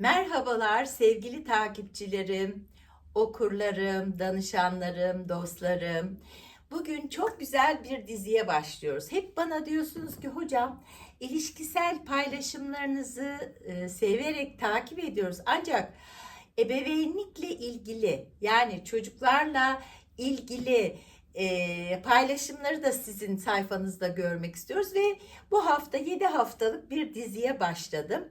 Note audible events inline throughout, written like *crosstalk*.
Merhabalar sevgili takipçilerim, okurlarım, danışanlarım, dostlarım. Bugün çok güzel bir diziye başlıyoruz. Hep bana diyorsunuz ki hocam ilişkisel paylaşımlarınızı e, severek takip ediyoruz. Ancak ebeveynlikle ilgili yani çocuklarla ilgili e, paylaşımları da sizin sayfanızda görmek istiyoruz ve bu hafta 7 haftalık bir diziye başladım.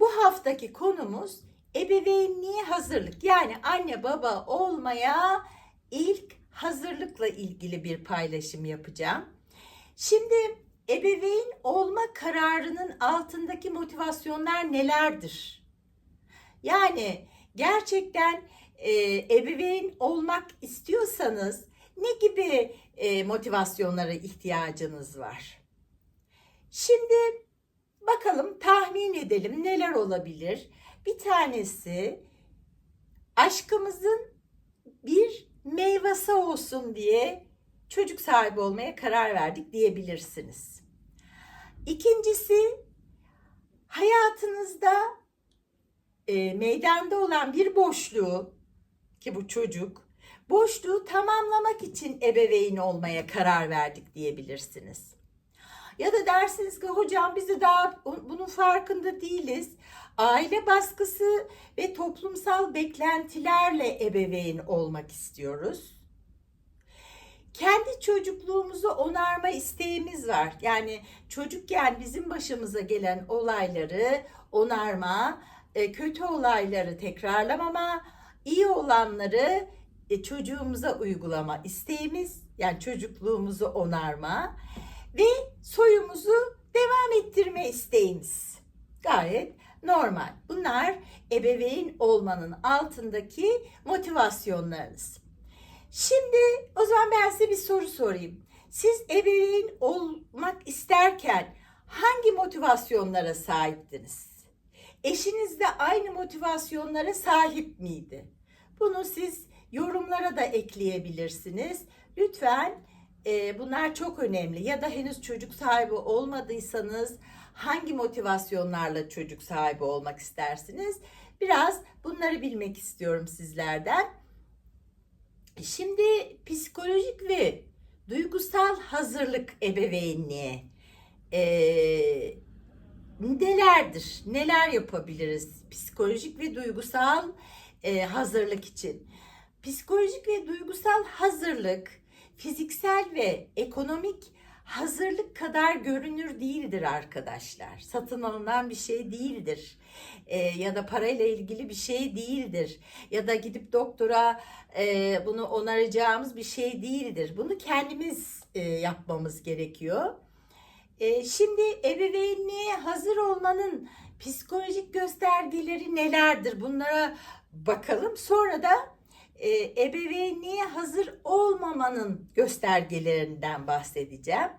Bu haftaki konumuz ebeveynliğe hazırlık. Yani anne baba olmaya ilk hazırlıkla ilgili bir paylaşım yapacağım. Şimdi ebeveyn olma kararının altındaki motivasyonlar nelerdir? Yani gerçekten e, ebeveyn olmak istiyorsanız ne gibi e, motivasyonlara ihtiyacınız var? Şimdi Bakalım tahmin edelim neler olabilir. Bir tanesi aşkımızın bir meyvesi olsun diye çocuk sahibi olmaya karar verdik diyebilirsiniz. İkincisi hayatınızda e, meydanda olan bir boşluğu ki bu çocuk boşluğu tamamlamak için ebeveyn olmaya karar verdik diyebilirsiniz. Ya da dersiniz ki hocam biz de daha bunun farkında değiliz. Aile baskısı ve toplumsal beklentilerle ebeveyn olmak istiyoruz. Kendi çocukluğumuzu onarma isteğimiz var. Yani çocukken bizim başımıza gelen olayları onarma, e, kötü olayları tekrarlamama, iyi olanları e, çocuğumuza uygulama isteğimiz. Yani çocukluğumuzu onarma ve soyumuzu devam ettirme isteğimiz. Gayet normal. Bunlar ebeveyn olmanın altındaki motivasyonlarınız. Şimdi o zaman ben size bir soru sorayım. Siz ebeveyn olmak isterken hangi motivasyonlara sahiptiniz? Eşiniz de aynı motivasyonlara sahip miydi? Bunu siz yorumlara da ekleyebilirsiniz. Lütfen e, bunlar çok önemli. Ya da henüz çocuk sahibi olmadıysanız hangi motivasyonlarla çocuk sahibi olmak istersiniz? Biraz bunları bilmek istiyorum sizlerden. Şimdi psikolojik ve duygusal hazırlık ebeveynliğe e, nelerdir? Neler yapabiliriz psikolojik ve duygusal e, hazırlık için? Psikolojik ve duygusal hazırlık fiziksel ve ekonomik hazırlık kadar görünür değildir arkadaşlar. Satın alınan bir şey değildir. E, ya da parayla ilgili bir şey değildir. Ya da gidip doktora e, bunu onaracağımız bir şey değildir. Bunu kendimiz e, yapmamız gerekiyor. E, şimdi ebeveynliğe hazır olmanın psikolojik göstergeleri nelerdir? Bunlara bakalım. Sonra da e, ebeveynliğe hazır olmamanın göstergelerinden bahsedeceğim.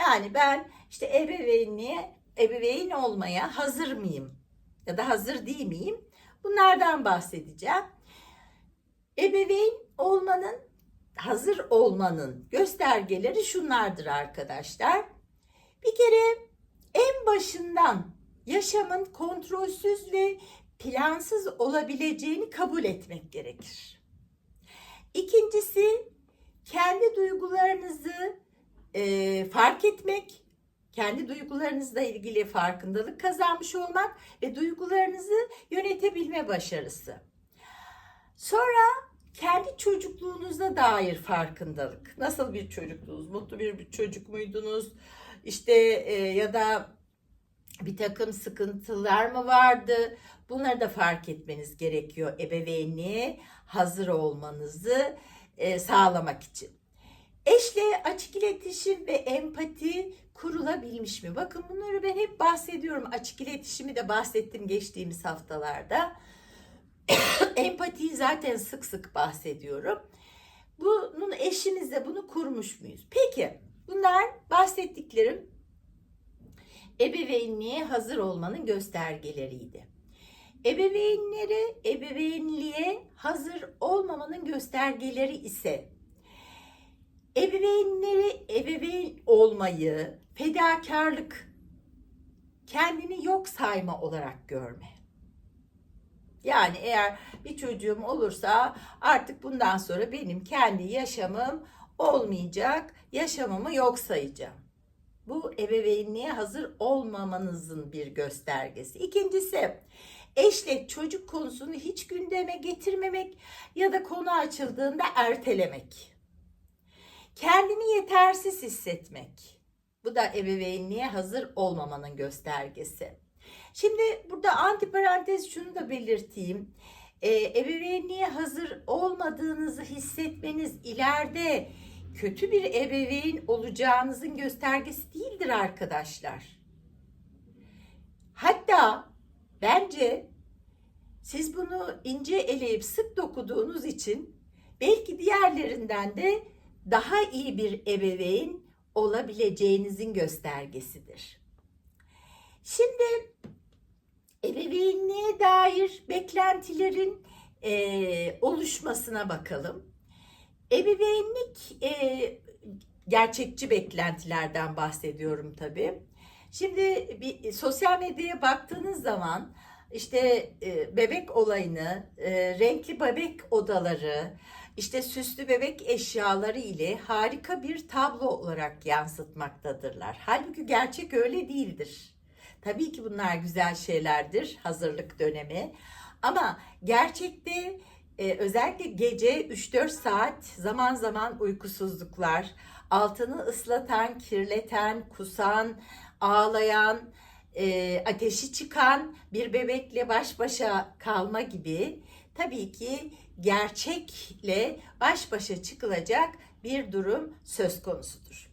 Yani ben işte ebeveynliğe, ebeveyn olmaya hazır mıyım? Ya da hazır değil miyim? Bunlardan bahsedeceğim. Ebeveyn olmanın, hazır olmanın göstergeleri şunlardır arkadaşlar. Bir kere en başından yaşamın kontrolsüz ve plansız olabileceğini kabul etmek gerekir. İkincisi kendi duygularınızı e, fark etmek, kendi duygularınızla ilgili farkındalık kazanmış olmak ve duygularınızı yönetebilme başarısı. Sonra kendi çocukluğunuza dair farkındalık. Nasıl bir çocukluğunuz? Mutlu bir, bir çocuk muydunuz? İşte e, ya da bir takım sıkıntılar mı vardı? Bunları da fark etmeniz gerekiyor ebeveynliğe hazır olmanızı e, sağlamak için. Eşle açık iletişim ve empati kurulabilmiş mi? Bakın bunları ben hep bahsediyorum. Açık iletişimi de bahsettim geçtiğimiz haftalarda. *coughs* Empatiyi zaten sık sık bahsediyorum. Bunun eşinizle bunu kurmuş muyuz? Peki bunlar bahsettiklerim ebeveynliğe hazır olmanın göstergeleriydi. Ebeveynleri ebeveynliğe hazır olmamanın göstergeleri ise ebeveynleri ebeveyn olmayı, fedakarlık, kendini yok sayma olarak görme. Yani eğer bir çocuğum olursa artık bundan sonra benim kendi yaşamım olmayacak, yaşamımı yok sayacağım. Bu ebeveynliğe hazır olmamanızın bir göstergesi. İkincisi, eşle çocuk konusunu hiç gündeme getirmemek ya da konu açıldığında ertelemek. Kendini yetersiz hissetmek. Bu da ebeveynliğe hazır olmamanın göstergesi. Şimdi burada antiparantez şunu da belirteyim. Ee, ebeveynliğe hazır olmadığınızı hissetmeniz ileride kötü bir ebeveyn olacağınızın göstergesi değildir arkadaşlar. Hatta bence siz bunu ince eleyip sık dokuduğunuz için belki diğerlerinden de daha iyi bir ebeveyn olabileceğinizin göstergesidir. Şimdi ebeveynliğe dair beklentilerin e, oluşmasına bakalım. Ebeveynlik e, gerçekçi beklentilerden bahsediyorum tabii. Şimdi bir sosyal medyaya baktığınız zaman işte e, bebek olayını, e, renkli bebek odaları, işte süslü bebek eşyaları ile harika bir tablo olarak yansıtmaktadırlar. Halbuki gerçek öyle değildir. Tabii ki bunlar güzel şeylerdir hazırlık dönemi. Ama gerçekte e, özellikle gece 3-4 saat zaman zaman uykusuzluklar, altını ıslatan, kirleten, kusan, ağlayan, e, ateşi çıkan bir bebekle baş başa kalma gibi tabii ki gerçekle baş başa çıkılacak bir durum söz konusudur.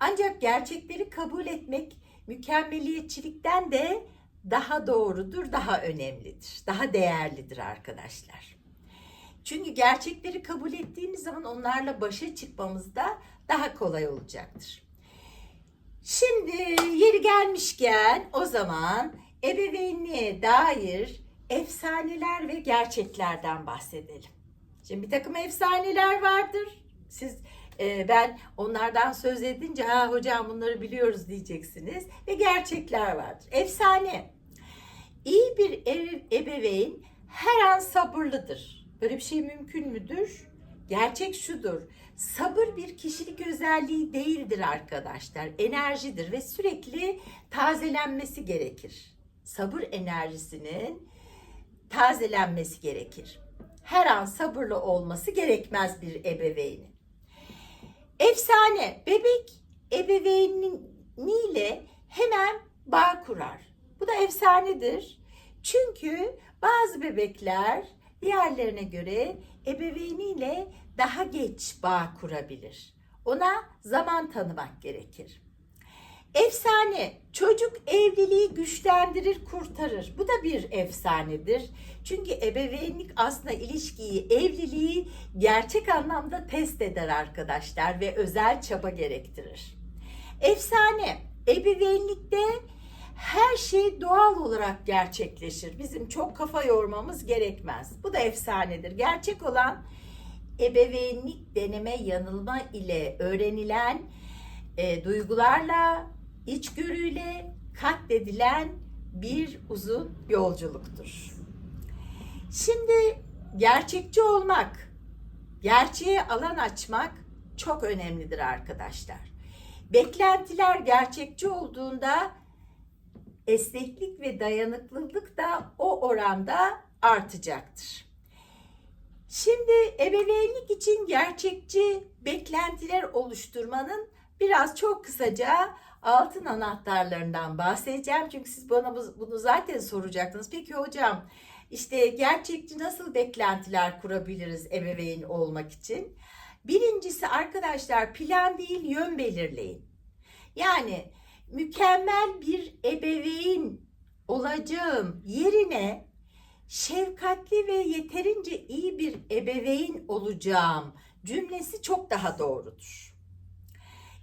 Ancak gerçekleri kabul etmek mükemmeliyetçilikten de daha doğrudur, daha önemlidir, daha değerlidir arkadaşlar. Çünkü gerçekleri kabul ettiğimiz zaman onlarla başa çıkmamız da daha kolay olacaktır. Şimdi yeri gelmişken o zaman ebeveynliğe dair efsaneler ve gerçeklerden bahsedelim. Şimdi bir takım efsaneler vardır. Siz e, ben onlardan söz edince ha hocam bunları biliyoruz diyeceksiniz ve gerçekler vardır. Efsane. İyi bir ev, ebeveyn her an sabırlıdır. Böyle bir şey mümkün müdür? Gerçek şudur. Sabır bir kişilik özelliği değildir arkadaşlar. Enerjidir ve sürekli tazelenmesi gerekir. Sabır enerjisinin tazelenmesi gerekir. Her an sabırlı olması gerekmez bir ebeveynin. Efsane bebek ebeveyniyle hemen bağ kurar. Bu da efsanedir. Çünkü bazı bebekler diğerlerine göre ebeveyniyle daha geç bağ kurabilir. Ona zaman tanımak gerekir. Efsane, çocuk evliliği güçlendirir, kurtarır. Bu da bir efsanedir. Çünkü ebeveynlik aslında ilişkiyi, evliliği gerçek anlamda test eder arkadaşlar ve özel çaba gerektirir. Efsane, ebeveynlikte her şey doğal olarak gerçekleşir. Bizim çok kafa yormamız gerekmez. Bu da efsanedir. Gerçek olan ebeveynlik deneme yanılma ile öğrenilen e, duygularla, içgörüyle katledilen bir uzun yolculuktur. Şimdi gerçekçi olmak, gerçeğe alan açmak çok önemlidir arkadaşlar. Beklentiler gerçekçi olduğunda esneklik ve dayanıklılık da o oranda artacaktır. Şimdi ebeveynlik için gerçekçi beklentiler oluşturmanın biraz çok kısaca altın anahtarlarından bahsedeceğim. Çünkü siz bana bunu zaten soracaktınız. Peki hocam işte gerçekçi nasıl beklentiler kurabiliriz ebeveyn olmak için? Birincisi arkadaşlar plan değil yön belirleyin. Yani mükemmel bir ebeveyn olacağım yerine şefkatli ve yeterince iyi bir ebeveyn olacağım cümlesi çok daha doğrudur.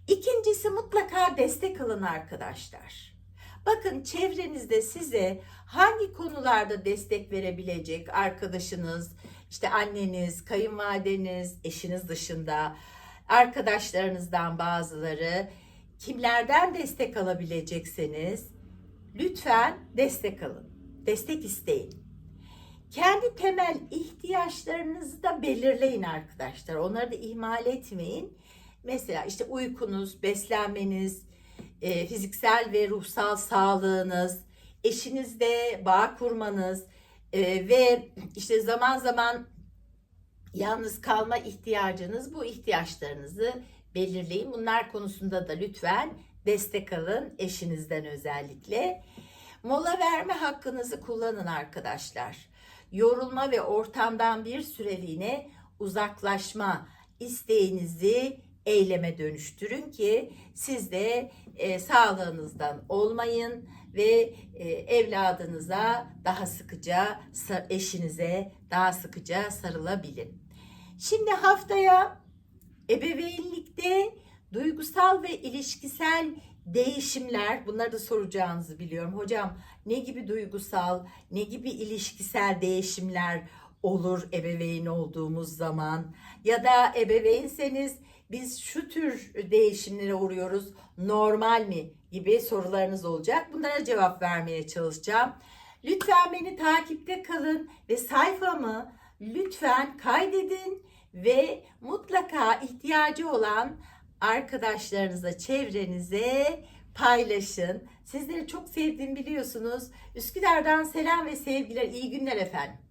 İkincisi mutlaka destek alın arkadaşlar. Bakın çevrenizde size hangi konularda destek verebilecek arkadaşınız, işte anneniz, kayınvalideniz, eşiniz dışında arkadaşlarınızdan bazıları kimlerden destek alabilecekseniz lütfen destek alın. Destek isteyin. Kendi temel ihtiyaçlarınızı da belirleyin arkadaşlar. Onları da ihmal etmeyin. Mesela işte uykunuz, beslenmeniz, e, fiziksel ve ruhsal sağlığınız, eşinizle bağ kurmanız e, ve işte zaman zaman yalnız kalma ihtiyacınız bu ihtiyaçlarınızı belirleyin. Bunlar konusunda da lütfen destek alın eşinizden özellikle. Mola verme hakkınızı kullanın arkadaşlar. Yorulma ve ortamdan bir süreliğine uzaklaşma isteğinizi eyleme dönüştürün ki siz de e, sağlığınızdan olmayın ve e, evladınıza daha sıkıca, eşinize daha sıkıca sarılabilin. Şimdi haftaya ebeveynlikte duygusal ve ilişkisel değişimler, bunları da soracağınızı biliyorum. Hocam ne gibi duygusal, ne gibi ilişkisel değişimler olur ebeveyn olduğumuz zaman? Ya da ebeveynseniz biz şu tür değişimlere uğruyoruz, normal mi gibi sorularınız olacak. Bunlara cevap vermeye çalışacağım. Lütfen beni takipte kalın ve sayfamı lütfen kaydedin ve mutlaka ihtiyacı olan arkadaşlarınıza, çevrenize paylaşın. Sizleri çok sevdiğimi biliyorsunuz. Üsküdar'dan selam ve sevgiler. İyi günler efendim.